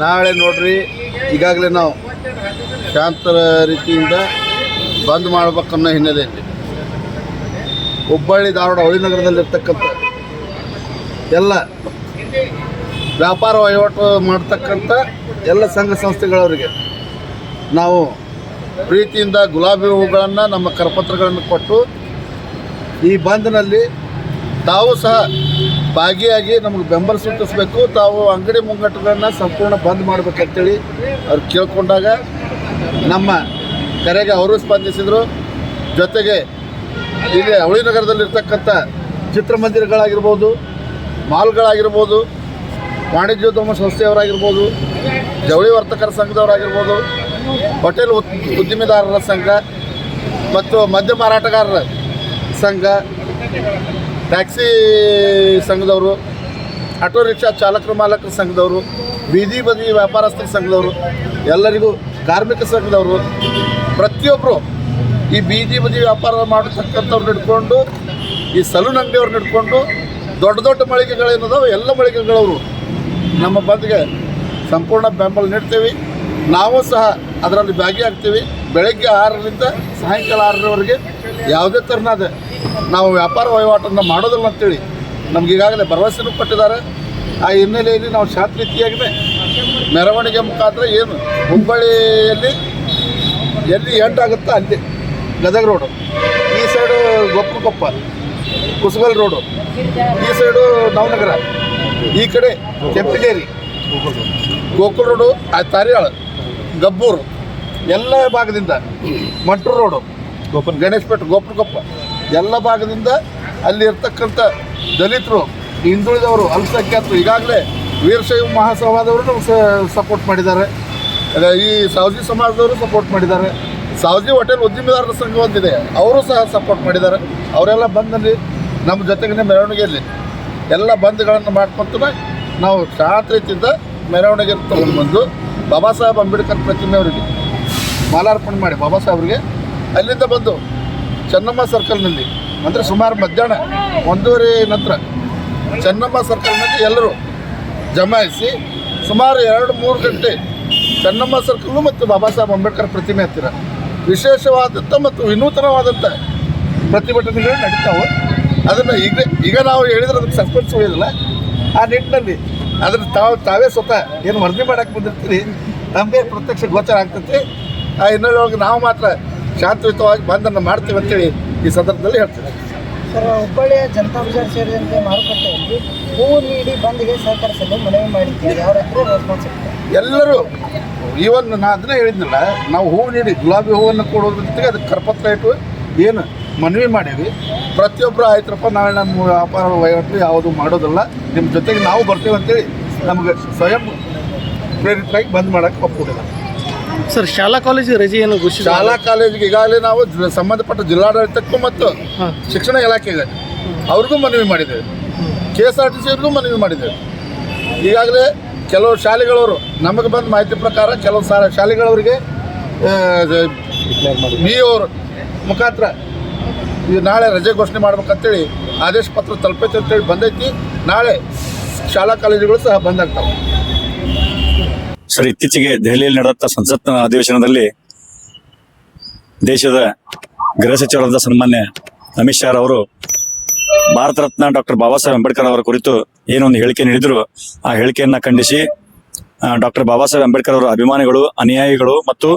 ನಾಳೆ ನೋಡ್ರಿ, ಈಗಾಗಲೇ ನಾವು ಶಾಂತ ರೀತಿಯಿಂದ ಬಂದ್ ಮಾಡ್ಬೇಕನ್ನೋ ಹಿನ್ನೆಲೆಯಲ್ಲಿ ಹುಬ್ಬಳ್ಳಿ, ಧಾರವಾಡ ಹೊಳಿನಗರದಲ್ಲಿರ್ತಕ್ಕಂಥ ಎಲ್ಲ ವ್ಯಾಪಾರ ವಹಿವಾಟು ಮಾಡ್ತಕ್ಕಂಥ ಎಲ್ಲ ಸಂಘ ಸಂಸ್ಥೆಗಳವರಿಗೆ ನಾವು ಪ್ರೀತಿಯಿಂದ ಗುಲಾಬಿ ಹೂಗಳನ್ನು ನಮ್ಮ ಕರಪತ್ರಗಳನ್ನು ಕೊಟ್ಟು ಈ ಬಂದ್ನಲ್ಲಿ ತಾವು ಸಹ ಭಾಗಿಯಾಗಿ ನಮಗೆ ಬೆಂಬಲ ಸೂಚಿಸಬೇಕು. ತಾವು ಅಂಗಡಿ ಮುಂಗಟ್ಟುಗಳನ್ನ ಸಂಪೂರ್ಣ ಬಂದ್ ಮಾಡ್ಬೇಕಂತೇಳಿ ಅವ್ರು ಕೇಳ್ಕೊಂಡಾಗ ನಮ್ಮ ಕರೆಗೆ ಅವರು ಸ್ಪಂದಿಸಿದರು. ಜೊತೆಗೆ ಇಲ್ಲಿ ಅವಳಿ ನಗರದಲ್ಲಿರ್ತಕ್ಕಂಥ ಚಿತ್ರಮಂದಿರಗಳಾಗಿರ್ಬೋದು, ಮಾಲ್ಗಳಾಗಿರ್ಬೋದು, ವಾಣಿಜ್ಯೋದ್ಯಮ ಸಂಸ್ಥೆಯವರಾಗಿರ್ಬೋದು, ಜವಳಿ ವರ್ತಕರ ಸಂಘದವರಾಗಿರ್ಬೋದು, ಹೋಟೆಲ್ ಉದ್ದಿಮೆದಾರರ ಸಂಘ ಮತ್ತು ಮದ್ಯ ಮಾರಾಟಗಾರರ ಸಂಘ ಟ್ಯಾಕ್ಸಿ ಸಂಘದವರು ಆಟೋ ರಿಕ್ಷಾ ಚಾಲಕರು, ಮಾಲಕರ ಸಂಘದವರು, ಬೀದಿ ಬದಿ ವ್ಯಾಪಾರಸ್ಥರ ಸಂಘದವರು, ಎಲ್ಲರಿಗೂ ಕಾರ್ಮಿಕ ಸಂಘದವರು ಪ್ರತಿಯೊಬ್ಬರು ಈ ಬೀದಿ ಬದಿ ವ್ಯಾಪಾರ ಮಾಡತಕ್ಕಂಥವ್ರು ಹಿಡ್ಕೊಂಡು, ಈ ಸಲೂನ್ ಅಂಗಡಿಯವ್ರು ಹಿಡ್ಕೊಂಡು, ದೊಡ್ಡ ದೊಡ್ಡ ಮಳಿಗೆಗಳೇನದಾವೆ ಎಲ್ಲ ಮಳಿಗೆಗಳವರು ನಮ್ಮ ಬಂದ್ಗೆ ಸಂಪೂರ್ಣ ಬೆಂಬಲ ನೀಡ್ತೀವಿ. ನಾವು ಸಹ ಅದರಲ್ಲಿ ಭಾಗಿಯಾಗ್ತೀವಿ. ಬೆಳಗ್ಗೆ ಆರರಿಂದ ಸಾಯಂಕಾಲ ಆರರವರೆಗೆ ಯಾವುದೇ ಥರನಾದ ನಾವು ವ್ಯಾಪಾರ ವಹಿವಾಟನ್ನು ಮಾಡೋದಿಲ್ಲ ಅಂತೇಳಿ ನಮ್ಗೆ ಈಗಾಗಲೇ ಭರವಸೆನೂ ಕೊಟ್ಟಿದ್ದಾರೆ. ಆ ಹಿನ್ನೆಲೆಯಲ್ಲಿ ನಾವು ಶಾಂತ ರೀತಿಯಾಗಿದೆ ಮೆರವಣಿಗೆ ಮುಖಾಂತರ ಏನು ಹುಬ್ಬಳ್ಳಿಯಲ್ಲಿ ಎಲ್ಲಿ ಎಂಟಾಗುತ್ತೋ ಅಲ್ಲಿ ಗದಗ ರೋಡು, ಈ ಸೈಡು ಗೊಪ್ಪಕೊಪ್ಪ ಕುಸಗಲ್ ರೋಡು, ಈ ಸೈಡು ನವನಗರ, ಈ ಕಡೆ ಕೆಂಪಗೇರಿ, ಗೋಕುಲ್ ರೋಡು, ಆ ತಾರಿಯಾಳ, ಗಬ್ಬೂರು, ಎಲ್ಲ ಭಾಗದಿಂದ ಮಂಟೂರು ರೋಡು ಗೋಪನ್ ಗಣೇಶಪೇಟೆ ಗೋಪನಕೊಪ್ಪ ಎಲ್ಲ ಭಾಗದಿಂದ ಅಲ್ಲಿ ಇರ್ತಕ್ಕಂಥ ದಲಿತರು, ಹಿಂದುಳಿದವರು, ಅಲ್ಪಸಂಖ್ಯಾತರು ಈಗಾಗಲೇ ವೀರಶೈವ ಮಹಾಸಭಾದವರು ಸಪೋರ್ಟ್ ಮಾಡಿದ್ದಾರೆ. ಈ ಸಾವಜಿ ಸಮಾಜದವರು ಸಪೋರ್ಟ್ ಮಾಡಿದ್ದಾರೆ. ಸಾವಜಿ ಹೋಟೆಲ್ ಉದ್ಯಮಿದಾರರ ಸಂಘ ಒಂದಿದೆ, ಅವರು ಸಹ ಸಪೋರ್ಟ್ ಮಾಡಿದ್ದಾರೆ. ಅವರೆಲ್ಲ ಬಂದಲ್ಲಿ ನಮ್ಮ ಜೊತೆಗಿನ ಮೆರವಣಿಗೆಯಲ್ಲಿ ಎಲ್ಲ ಬಂದ್ಗಳನ್ನು ಮಾಡ್ಕೊಂತ ನಾವು ಶಾಂತ ರೀತಿಯಿಂದ ಮೆರವಣಿಗೆ ತಗೊಂಡು ಬಂದು ಬಾಬಾ ಸಾಹೇಬ್ ಅಂಬೇಡ್ಕರ್ ಪ್ರತಿಮೆ ಅವರಿಗೆ ಮಾಲಾರ್ಪಣೆ ಮಾಡಿ, ಬಾಬಾ ಸಾಹೇಬ್ರಿಗೆ ಅಲ್ಲಿಂದ ಬಂದು ಚೆನ್ನಮ್ಮ ಸರ್ಕಲ್ನಲ್ಲಿ ಅಂದರೆ ಸುಮಾರು ಮಧ್ಯಾಹ್ನ, ಒಂದೂವರೆ ನಂತರ. ಚೆನ್ನಮ್ಮ ಸರ್ಕಲ್ನಲ್ಲಿ ಎಲ್ಲರೂ ಜಮಾಯಿಸಿ ಸುಮಾರು ಎರಡು ಮೂರು ಗಂಟೆ ಚೆನ್ನಮ್ಮ ಸರ್ಕಲ್ಲು ಮತ್ತು ಬಾಬಾ ಸಾಹೇಬ್ ಅಂಬೇಡ್ಕರ್ ಪ್ರತಿಮೆ ಹತ್ತಿರ. ವಿಶೇಷವಾದಂಥ ಮತ್ತು ವಿನೂತನವಾದಂಥ ಪ್ರತಿಭಟನೆಗಳು ನಡೀತಾವೆ. ಅದನ್ನು ಈಗ ಈಗ ನಾವು ಹೇಳಿದ್ರೆ ಅದಕ್ಕೆ ಸಸ್ಪೆನ್ಸ್ ಉಳಿಯೋದಿಲ್ಲ. ಆ ನಿಟ್ಟಿನಲ್ಲಿ ಅದನ್ನು ತಾವು, ತಾವೇ ಸ್ವತಃ ಏನು ವರದಿ ಮಾಡಕ್ಕೆ ಬಂದಿರ್ತೀರಿ? ನಮಗೆ ಪ್ರತ್ಯಕ್ಷ ಗೋಚರ ಆಗ್ತೈತಿ. ಆ ಹಿನ್ನೆಲೆ ಒಳಗೆ ನಾವು ಮಾತ್ರ ಶಾಂತಿಯುತವಾಗಿ ಬಂದನ್ನು ಮಾಡ್ತೀವಿ ಅಂತೇಳಿ ಈ ಸಂದರ್ಭದಲ್ಲಿ ಹೇಳ್ತೀನಿ. ಸರ್ ಹುಬ್ಬಳ್ಳಿಯ ಜನತಾ ಬಜಾರ್ ಸೇರಿದಂತೆ ಮಾರುಕಟ್ಟೆಯಲ್ಲಿ ಹೂವು ನೀಡಿ ಬಂದ್ಗೆ ಸಹಕರಿಸಲು ಮನವಿ ಮಾಡಿದ್ದೀವಿ ಅವರ ಹತ್ರ ರೆಸ್ಪಾನ್ಸ್ ಎಲ್ಲರೂ ಈವನ್ ನಾ ಅದನ್ನ ಹೇಳಿದ್ನಲ್ಲ ನಾವು ಹೂವು ನೀಡಿ ಗುಲಾಬಿ ಹೂವನ್ನು ಕೊಡೋದ್ರ ಜೊತೆಗೆ ಅದಕ್ಕೆ ಕರಪತ್ರ ಇಟ್ಟು ಏನು ಮನವಿ ಮಾಡೀವಿ ಪ್ರತಿಯೊಬ್ಬರು ಆಯ್ತರಪ್ಪ ನಾಳೆ ನಮ್ಮ ವ್ಯಾಪಾರ ವಹಿವಾಟು ಯಾವುದು ಮಾಡೋದಿಲ್ಲ ನಿಮ್ಮ ಜೊತೆಗೆ ನಾವು ಬರ್ತೀವಿ ಅಂತೇಳಿ ನಮಗೆ ಸ್ವಯಂ ಪ್ರೇರಿತವಾಗಿ ಬಂದ್ ಮಾಡೋಕ್ಕೆ ಒಪ್ಪಿಲ್ಲ ಸರ್ ಶಾಲಾ ಕಾಲೇಜು ರಜೆ ಏನು ಘೋಷಿಸಿ ಶಾಲಾ ಕಾಲೇಜಿಗೆ ಈಗಾಗಲೇ ನಾವು ಜ- ಸಂಬಂಧಪಟ್ಟ ಜಿಲ್ಲಾಡಳಿತಕ್ಕೂ ಮತ್ತು ಹಾಂ. ಶಿಕ್ಷಣ ಇಲಾಖೆಗೆ ಅವ್ರಿಗೂ ಮನವಿ ಮಾಡಿದ್ದೇವೆ. K S R T C ಅವ್ರಿಗೂ ಮನವಿ ಮಾಡಿದ್ದೇವೆ. ಈಗಾಗಲೇ ಕೆಲವು ಶಾಲೆಗಳವರು ನಮಗೆ ಬಂದ ಮಾಹಿತಿ ಪ್ರಕಾರ ಕೆಲವು ಸಾ ಶಾಲೆಗಳವರಿಗೆ ಬಿ ಅವರು ಮುಖಾಂತರ ಈಗ ನಾಳೆ ರಜೆ ಘೋಷಣೆ ಮಾಡ್ಬೇಕಂತೇಳಿ ಆದೇಶ ಪತ್ರ ತಲುಪೈತೆ ಅಂತೇಳಿ ಬಂದೈತಿ. ನಾಳೆ ಶಾಲಾ ಕಾಲೇಜುಗಳು ಸಹ ಬಂದಾಗ್ತಾವೆ ಸರ್, ಇತ್ತೀಚೆಗೆ ದೆಹಲಿಯಲ್ಲಿ ನಡೆದಂತ ಸಂಸತ್ನ ಅಧಿವೇಶನದಲ್ಲಿ ದೇಶದ ಗೃಹ ಸಚಿವರಾದ ಸನ್ಮಾನ್ಯ ಅಮಿತ್ ಶಾ ಅವರು ಭಾರತ ರತ್ನ ಡಾಕ್ಟರ್ ಬಾಬಾ ಸಾಹೇಬ್ ಅಂಬೇಡ್ಕರ್ ಅವರ ಕುರಿತು ಏನೊಂದು ಹೇಳಿಕೆ ನೀಡಿದ್ರು. ಆ ಹೇಳಿಕೆಯನ್ನ ಖಂಡಿಸಿ ಡಾಕ್ಟರ್ ಬಾಬಾ ಸಾಹೇಬ್ ಅಂಬೇಡ್ಕರ್ ಅವರ ಅಭಿಮಾನಿಗಳು, ಅನುಯಾಯಿಗಳು ಮತ್ತು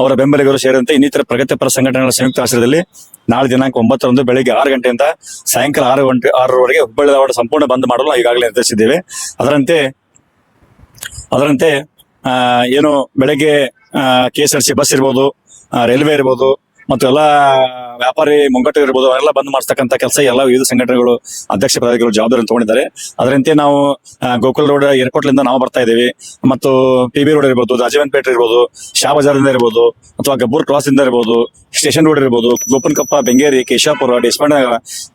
ಅವರ ಬೆಂಬಲಿಗರು ಸೇರಿದಂತೆ ಇನ್ನಿತರ ಪ್ರಗತಿಪರ ಸಂಘಟನೆಗಳ ಸಂಯುಕ್ತ ಆಶ್ರಯದಲ್ಲಿ ನಾಳೆ ದಿನಾಂಕ ಒಂಬತ್ತರಂದು ಬೆಳಿಗ್ಗೆ ಆರು ಗಂಟೆಯಿಂದ ಸಾಯಂಕಾಲ ಆರು ಗಂಟೆ, ಆರರವರೆಗೆ ಹುಬ್ಬಳ್ಳಿ ಧಾರವಾಡ ಸಂಪೂರ್ಣ ಬಂದ್ ಮಾಡಲು ಈಗಾಗಲೇ ನಿರ್ಧರಿಸಿದ್ದೇವೆ. ಅದರಂತೆ ಅದರಂತೆ ಏನು ಬೆಳಗ್ಗೆ K S R C bus ಇರ್ಬೋದು ರೈಲ್ವೆ ಇರ್ಬೋದು ಮತ್ತು ಎಲ್ಲ ವ್ಯಾಪಾರಿ ಮುಂಗಟ್ಟು ಇರ್ಬೋದು ಅವರೆಲ್ಲ ಬಂದ್ ಮಾಡ್ತಕ್ಕಂತ ಕೆಲಸ ಎಲ್ಲ ವಿವಿಧ ಸಂಘಟನೆಗಳು, ಅಧ್ಯಕ್ಷ ಪದಾಧಿಕಾರಿಗಳು ಜವಾಬ್ದಾರಿ ತಗೊಂಡಿದ್ದಾರೆ. ಅದರಂತೆ ನಾವು ಗೋಕುಲ್ ರೋಡ್ ಏರ್ಪೋರ್ಟ್ ಲಿಂದ ನಾವು ಬರ್ತಾ ಇದ್ದೀವಿ. ಮತ್ತು ಪಿ ಬಿ ರೋಡ್ ಇರ್ಬೋದು ರಾಜವನ್ಪೇಟೆ ಇರ್ಬೋದು, ಶಾ ಬಜಾರ್ದಿಂದ ಇರ್ಬೋದು, ಅಥವಾ ಗಬ್ಬೂರ್ ಕ್ರಾಸ್ ಇಂದ ಇರ್ಬೋದು, ಸ್ಟೇಷನ್ ರೋಡ್ ಇರ್ಬೋದು ಗೋಪನ್ಕಪ್ಪ ಬೆಂಗೇರಿ, ಕೇಶಾಪುರ ಡಿಸ್ಪಂಡ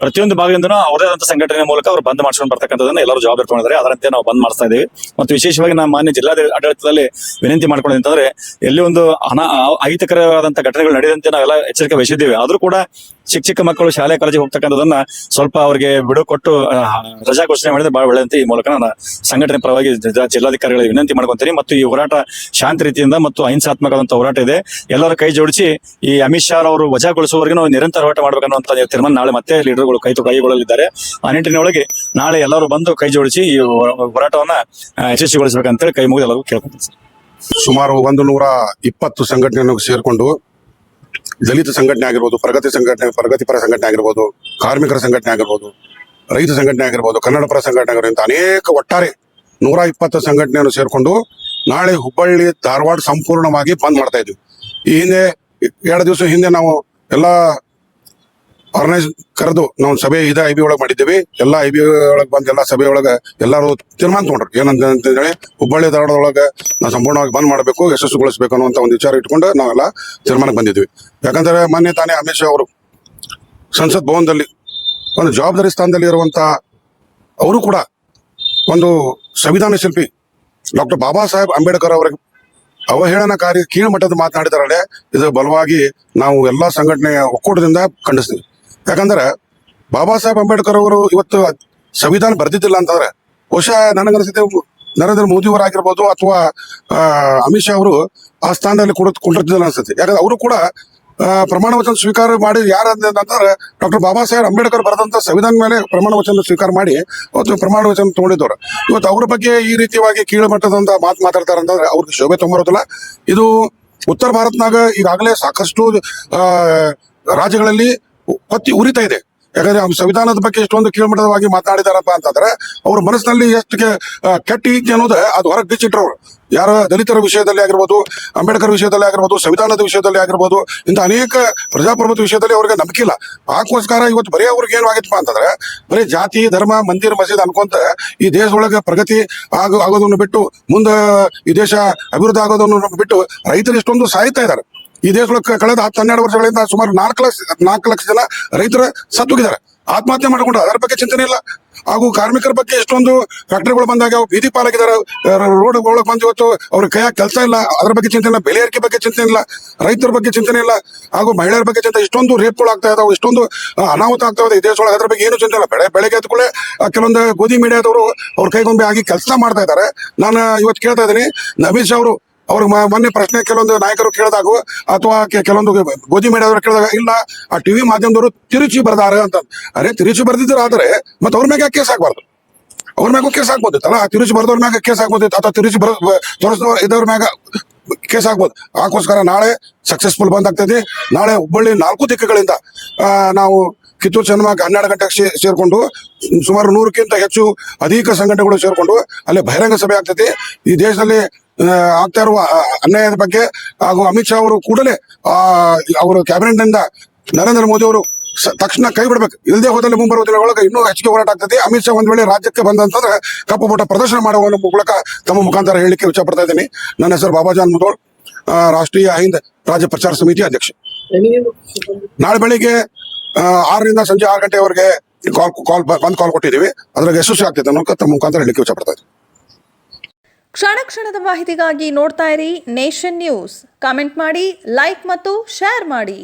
ಪ್ರತಿಯೊಂದು ಭಾಗದಿಂದನೂ ಅವರದೇ ಆದಂತ ಸಂಘಟನೆ ಮೂಲಕ ಅವರು ಬಂದ್ ಮಾಡ್ಸ್ಕೊಂಡು ಬರ್ತಕ್ಕಂಥದ್ದನ್ನ ಎಲ್ಲರೂ ಜವಾಬ್ದಾರಿ ತಗೊಂಡಿದ್ದಾರೆ. ಅದರಂತೆ ನಾವು ಬಂದ್ ಮಾಡ್ತಾ ಇದ್ದೀವಿ. ಮತ್ತು ವಿಶೇಷವಾಗಿ ನಮ್ಮ ಮಾನ್ಯ ಜಿಲ್ಲಾ ಆಡಳಿತದಲ್ಲಿ ವಿನಂತಿ ಮಾಡ್ಕೊಂಡಿದ್ದಂತಂದ್ರೆ, ಎಲ್ಲಿ ಒಂದು ಅನ ಅಹಿತಕರವಾದಂತಹ ಘಟನೆಗಳು ನಡೆದಂತೆ ನಾವೆಲ್ಲ ಎಚ್ಚರಿಕೆ ವಹಿಸಿದ್ದೇವೆ. ಆದ್ರೂ ಕೂಡ ಚಿಕ್ಕ ಮಕ್ಕಳು ಶಾಲೆ ಕಾಲೇಜಿಗೆ ಹೋಗ್ತಕ್ಕಂಥದನ್ನ ಸ್ವಲ್ಪ ಅವರಿಗೆ ಬಿಡು ಕೊಟ್ಟು ರಜಾ ಘೋಷಣೆ ಮಾಡಿದ್ರೆ ಬಹಳ ಒಳ್ಳೆಯಂತ ಈ ಮೂಲಕ ನಾನು ಸಂಘಟನೆ ಪರವಾಗಿ ಜಿಲ್ಲಾಧಿಕಾರಿಗಳಿಗೆ ವಿನಂತಿ ಮಾಡ್ಕೊಂತೀನಿ. ಮತ್ತು ಈ ಹೋರಾಟ ಶಾಂತಿ ರೀತಿಯಿಂದ ಮತ್ತು ಅಹಿಂಸಾತ್ಮಕವಂತ ಹೋರಾಟ ಇದೆ. ಎಲ್ಲರ ಕೈ ಜೋಡಿಸಿ ಈ ಅಮಿತ್ ಶಾ ಅವರು ವಜಾಗೊಳಿಸುವವರೆಗೂ ನಾವು ನಿರಂತರ ಹೋರಾಟ ಮಾಡ್ಬೇಕನ್ನುವಂತ ತೀರ್ಮಾನ ನಾಳೆ ಮತ್ತೆ ಲೀಡರ್ಗಳು ಕೈ ಕೈಗೊಳ್ಳಲಿದ್ದಾರೆ. ಆ ನಿಟ್ಟಿನೊಳಗೆ ನಾಳೆ ಎಲ್ಲರೂ ಬಂದು ಕೈ ಜೋಡಿಸಿ ಈ ಹೋರಾಟವನ್ನ ಯಶಸ್ವಿಗೊಳಿಸಬೇಕಂತೇಳಿ ಕೈ ಮುಗಿದು ಎಲ್ಲರೂ ಕೇಳ್ಕೊಂತೀನಿ. ಸುಮಾರು ಒಂದು ನೂರ ಇಪ್ಪತ್ತು ಸಂಘಟನೆಯನ್ನು ಸೇರಿಕೊಂಡು ದಲಿತ ಸಂಘಟನೆ ಆಗಿರ್ಬೋದು, ಪ್ರಗತಿ ಸಂಘಟನೆ ಪ್ರಗತಿಪರ ಸಂಘಟನೆ ಆಗಿರ್ಬೋದು, ಕಾರ್ಮಿಕರ ಸಂಘಟನೆ ಆಗಿರ್ಬೋದು, ರೈತ ಸಂಘಟನೆ ಆಗಿರ್ಬೋದು, ಕನ್ನಡ ಪರ ಸಂಘಟನೆ ಆಗಿರ್ಬೋದು, ಇಂಥ ಅನೇಕ ಒಟ್ಟಾರೆ ನೂರ ಇಪ್ಪತ್ತು ಸಂಘಟನೆಯನ್ನು ಸೇರಿಕೊಂಡು ನಾಳೆ ಹುಬ್ಬಳ್ಳಿ, ಧಾರವಾಡ ಸಂಪೂರ್ಣವಾಗಿ ಬಂದ್ ಮಾಡ್ತಾ ಇದ್ವಿ. ಈ ಹಿಂದೆ ಎರಡು ದಿವಸ ಹಿಂದೆ ನಾವು ಎಲ್ಲ ಆರ್ಗನೈಸ್ ಕರೆದು ನಾವು ಸಭೆ ಇದ ಐ ಬಿ ಒಳಗೆ ಮಾಡಿದ್ದೀವಿ. ಎಲ್ಲ ಐ ಬಿ ಒಳಗೆ ಬಂದು ಎಲ್ಲ ಸಭೆ ಒಳಗೆ ಎಲ್ಲರೂ ತೀರ್ಮಾನ ತಗೊಂಡ್ರು. ಏನಂತ ಹೇಳಿ ಹುಬ್ಬಳ್ಳಿ ಧಾರವಾಡದೊಳಗೆ ನಾವು ಸಂಪೂರ್ಣವಾಗಿ ಬಂದ್ ಮಾಡಬೇಕು, ಯಶಸ್ಸುಗೊಳಿಸಬೇಕು ಅನ್ನುವಂತ ಒಂದು ವಿಚಾರ ಇಟ್ಕೊಂಡು ನಾವೆಲ್ಲ ತೀರ್ಮಾನಕ್ಕೆ ಬಂದಿದ್ವಿ. ಯಾಕಂದ್ರೆ ಮೊನ್ನೆ ತಾನೇ ಅಮಿತ್ ಶಾ ಅವರು ಸಂಸತ್ ಭವನದಲ್ಲಿ, ಒಂದು ಜವಾಬ್ದಾರಿ ಸ್ಥಾನದಲ್ಲಿ ಇರುವಂತ ಅವರು ಕೂಡ ಒಂದು ಸಂವಿಧಾನ ಶಿಲ್ಪಿ ಡಾಕ್ಟರ್ ಬಾಬಾ ಸಾಹೇಬ್ ಅಂಬೇಡ್ಕರ್ ಅವರಿಗೆ ಅವಹೇಳನಕಾರಿ ಕೀಳುಮಟ್ಟದ ಮಾತನಾಡಿದಾರಲ್ಲೇ ಇದು ಬಲವಾಗಿ ನಾವು ಎಲ್ಲಾ ಸಂಘಟನೆಯ ಒಕ್ಕೂಟದಿಂದ ಖಂಡಿಸ್ತೀವಿ. ಯಾಕಂದ್ರೆ ಬಾಬಾ ಸಾಹೇಬ್ ಅಂಬೇಡ್ಕರ್ ಅವರು ಇವತ್ತು ಸಂವಿಧಾನ ಬರ್ದಿದ್ದಿಲ್ಲ ಅಂತಂದ್ರೆ ಬಹುಶಃ ನನಗನ್ಸುತ್ತೆ ನರೇಂದ್ರ ಮೋದಿ ಅವರಾಗಿರ್ಬೋದು ಅಥವಾ ಅಮಿತ್ ಶಾ ಅವರು ಆ ಸ್ಥಾನದಲ್ಲಿ ಕೂಡ ಕುಂಡಿರ್ತಿದ್ದಿಲ್ಲ ಅನ್ಸುತ್ತೆ. ಯಾಕಂದ್ರೆ ಅವರು ಕೂಡ ಪ್ರಮಾಣ ವಚನ ಸ್ವೀಕಾರ ಮಾಡಿ ಯಾರು ಅಂತಂದ್ರೆ ಡಾಕ್ಟರ್ ಬಾಬಾ ಸಾಹೇಬ್ ಅಂಬೇಡ್ಕರ್ ಬರೆದಂತ ಸಂವಿಧಾನ ಮೇಲೆ ಪ್ರಮಾಣ ವಚನ ಸ್ವೀಕಾರ ಮಾಡಿ ಅವತ್ತು ಪ್ರಮಾಣ ವಚನ ತಗೊಂಡಿದ್ದವರು. ಇವತ್ತು ಅವ್ರ ಬಗ್ಗೆ ಈ ರೀತಿಯಾಗಿ ಕೀಳು ಮಟ್ಟದಂತ ಮಾತು ಮಾತಾಡ್ತಾರೆ ಅಂತಂದ್ರೆ ಅವ್ರಿಗೆ ಶೋಭೆ ತೊಂಬರೋದಿಲ್ಲ ಇದು ಉತ್ತರ ಭಾರತನಾಗ ಈಗಾಗಲೇ ಸಾಕಷ್ಟು ರಾಜ್ಯಗಳಲ್ಲಿ ಹೊತ್ತಿ ಉರಿತಾ ಇದೆ. ಯಾಕಂದ್ರೆ ಅವ್ರು ಸಂವಿಧಾನದ ಬಗ್ಗೆ ಎಷ್ಟೊಂದು ಕೀಳ್ಮಟ್ಟದವಾಗಿ ಮಾತಾಡಿದಾರಪ್ಪ ಅಂತಂದ್ರೆ, ಅವ್ರ ಮನಸ್ಸಿನಲ್ಲಿ ಎಷ್ಟು ಕೆಟ್ಟ ಈಜ್ಞೆ ಅನ್ನೋದು ಅದು ಹೊರಗೆ ಬಿಚ್ಚಿಟ್ರು ಅವ್ರು ಯಾರ ದಲಿತರ ವಿಷಯದಲ್ಲಿ ಆಗಿರ್ಬೋದು, ಅಂಬೇಡ್ಕರ್ ವಿಷಯದಲ್ಲಿ ಆಗಿರ್ಬೋದು, ಸಂವಿಧಾನದ ವಿಷಯದಲ್ಲಿ ಆಗಿರ್ಬೋದು, ಇಂಥ ಅನೇಕ ಪ್ರಜಾಪ್ರಭುತ್ವ ವಿಷಯದಲ್ಲಿ ಅವ್ರಿಗೆ ನಂಬಿಕೆ ಇಲ್ಲ. ಆಕೋಸ್ಕರ ಇವತ್ತು ಬರೀ ಅವ್ರಿಗೆ ಏನು ಆಗಿತ್ತಪ್ಪ ಅಂತಂದ್ರೆ, ಬರೀ ಜಾತಿ, ಧರ್ಮ, ಮಂದಿರ, ಮಸೀದ್ ಅನ್ಕೊಂತ ಈ ದೇಶದೊಳಗೆ ಪ್ರಗತಿ ಆಗೋ, ಆಗೋದನ್ನು ಬಿಟ್ಟು, ಮುಂದೆ ಈ ದೇಶ ಅಭಿವೃದ್ಧಿ ಆಗೋದನ್ನು ಬಿಟ್ಟು ರೈತರು ಇಷ್ಟೊಂದು ಸಾಯ್ತಾ ಇದ್ದಾರೆ. ಈ ದೇಶದೊಳಗೆ ಕಳೆದ ಹತ್ತು ಹನ್ನೆರಡು ವರ್ಷಗಳಿಂದ ಸುಮಾರು ನಾಲ್ಕು ಲಕ್ಷ ನಾಲ್ಕು ಲಕ್ಷ ಜನ ರೈತರ ಸತ್ತುಗಿದ್ದಾರೆ. ಆತ್ಮಹತ್ಯೆ ಮಾಡಿಕೊಂಡು ಅದರ ಬಗ್ಗೆ ಚಿಂತನೆ ಇಲ್ಲ. ಹಾಗೂ ಕಾರ್ಮಿಕರ ಬಗ್ಗೆ ಎಷ್ಟೊಂದು ಫ್ಯಾಕ್ಟರಿಗಳು ಬಂದಾಗ ಅವು ಬೀದಿ ಪಾಲಾಗಿದ್ದಾರೆ. ರೋಡ್ ಬಂದು ಇವತ್ತು ಅವ್ರ ಕೈಯಾಗ ಕೆಲಸ ಇಲ್ಲ. ಅದ್ರ ಬಗ್ಗೆ ಚಿಂತನೆ ಇಲ್ಲ. ಬೆಲೆ ಏರಿಕೆ ಬಗ್ಗೆ ಚಿಂತನೆ ಇಲ್ಲ. ರೈತರ ಬಗ್ಗೆ ಚಿಂತನೆ ಇಲ್ಲ. ಹಾಗೂ ಮಹಿಳೆಯರ ಬಗ್ಗೆ ಚಿಂತೆ ಇಷ್ಟೊಂದು ರೇಪ್ಗಳು ಆಗ್ತಾ ಇದಾವೆ. ಇಷ್ಟೊಂದು ಅನಾಹುತ ಆಗ್ತಾ ಇದೆ ಈ ದೇಶದೊಳಗೆ. ಅದ್ರ ಬಗ್ಗೆ ಏನು ಚಿಂತೆ ಇಲ್ಲ. ಬೆಳೆ, ಬೆಳಗ್ಗೆ ಕೂಡಲೇ ಕೆಲವೊಂದು ಗೋಧಿ ಮೀಡಿಯಾದವರು ಅವ್ರ ಕೈಗೊಂಬೆ ಆಗಿ ಕೆಲಸ ಮಾಡ್ತಾ ಇದ್ದಾರೆ. ನಾನು ಇವತ್ತು ಕೇಳ್ತಾ ಇದ್ದೀನಿ, ನವೀಶ್ ಅವರು ಅವ್ರ ಮ- ಮೊನ್ನೆ ಪ್ರಶ್ನೆ ಕೆಲವೊಂದು ನಾಯಕರು ಕೇಳಿದಾಗ ಅಥವಾ ಕೆಲವೊಂದು ಗೋಧಿ ಮೀಡಿಯಾದವರು ಕೇಳಿದಾಗ, ಇಲ್ಲ, ಆ ಟಿವಿ ಮಾಧ್ಯಮದವರು ತಿರುಚಿ ಬರ್ದಾರ ಅಂತ. ಅರೆ, ತಿರುಚಿ ಬರ್ದಿದ್ರು ಆದ್ರೆ ಮತ್ತೆ ಅವ್ರ ಮ್ಯಾಗ ಕೇಸ್ ಆಗ್ಬಾರ್ದು ಅವ್ರ ಮ್ಯಾಗೂ ಕೇಸ್ ಆಗ್ಬೋದು ಅಲ್ಲ? ತಿರುಚಿ ಬರ್ದವ್ರ ಮ್ಯಾಗ ಕೇಸ್ ಆಗ್ಬೋದಿತ್ತು ಅಥವಾ ತಿರುಚಿ ಬರ ತೋರಿಸಿದವ್ರ ಇದ್ದವ್ರ ಮ್ಯಾಗ ಕೇಸ್ ಆಗ್ಬೋದು ಅದಕ್ಕೋಸ್ಕರ ನಾಳೆ ಸಕ್ಸಸ್ಫುಲ್ ಬಂದ್ ಆಗ್ತೈತಿ ನಾಳೆ ಹುಬ್ಬಳ್ಳಿ ನಾಲ್ಕು ದಿಕ್ಕುಗಳಿಂದ ನಾವು ಕಿತ್ತೂರು ಚೆನ್ನಮ್ಮಗೆ ಹನ್ನೆರಡು ಗಂಟೆಗೆ ಸೇರಿಕೊಂಡು ಸುಮಾರು ನೂರಕ್ಕಿಂತ ಹೆಚ್ಚು ಅಧಿಕ ಸಂಘಟನೆಗಳು ಸೇರಿಕೊಂಡು ಅಲ್ಲಿ ಬಹಿರಂಗ ಸಭೆ ಆಗ್ತೈತಿ. ಈ ದೇಶದಲ್ಲಿ ಆಗ್ತಾ ಇರುವ ಅನ್ಯಾಯದ ಬಗ್ಗೆ ಹಾಗೂ ಅಮಿತ್ ಶಾ ಅವರು ಕೂಡಲೇ ಆ ಅವರು ಕ್ಯಾಬಿನೆಟ್ನಿಂದ ನರೇಂದ್ರ ಮೋದಿ ಅವರು ತಕ್ಷಣ ಕೈ ಬಿಡಬೇಕು. ಇಲ್ಲದೆ ಹೋದಲ್ಲಿ ಮುಂಬರುವ ದಿನಗಳೊಳಗೆ ಇನ್ನೂ ಹೆಚ್ಚಿಗೆ ಹೋರಾಟ ಆಗ್ತದೆ ಅಮಿತ್ ಶಾ ಒಂದ್ ವೇಳೆ ರಾಜ್ಯಕ್ಕೆ ಬಂದಂತಂದ್ರೆ ಕಪ್ಪು ಪುಟ ಪ್ರದರ್ಶನ ಮಾಡುವ ಮೂಲಕ ತಮ್ಮ ಮುಖಾಂತರ ಹೇಳಲಿಕ್ಕೆ ಪಡ್ತಾ ಇದ್ದೀನಿ. ನನ್ನ ಹೆಸರು ಬಾಬಾಜಾನ್ ಮುದೋಳ್ ರಾಷ್ಟ್ರೀಯ ಹಿಂದ್ ರಾಜ್ಯ ಪ್ರಚಾರ ಸಮಿತಿ ಅಧ್ಯಕ್ಷ. ನಾಳೆ ಬೆಳಿಗ್ಗೆ ಆರರಿಂದ ಸಂಜೆ ಆರು ಗಂಟೆವರೆಗೆ ಕಾಲ್ ಕಾಲ್ ಬಂದ್ ಕಾಲ್ ಕೊಟ್ಟಿದ್ದೀವಿ. ಅದ್ರಾಗ ಯಶಸ್ವಿ ಆಗ್ತಿದೆ ಅನ್ನೋ ತಮ್ಮ ಮುಖಾಂತರ ಹೇಳಲಿಕ್ಕೆ ಇದ್ದೀನಿ ಕ್ಷಣ ಕ್ಷಣದ ಮಾಹಿತಿಗಾಗಿ ನೋಡ್ತಾ ಇರಿ ನೇಷನ್ ನ್ಯೂಸ್. ಕಾಮೆಂಟ್ ಮಾಡಿ, ಲೈಕ್ ಮತ್ತು ಶೇರ್ ಮಾಡಿ.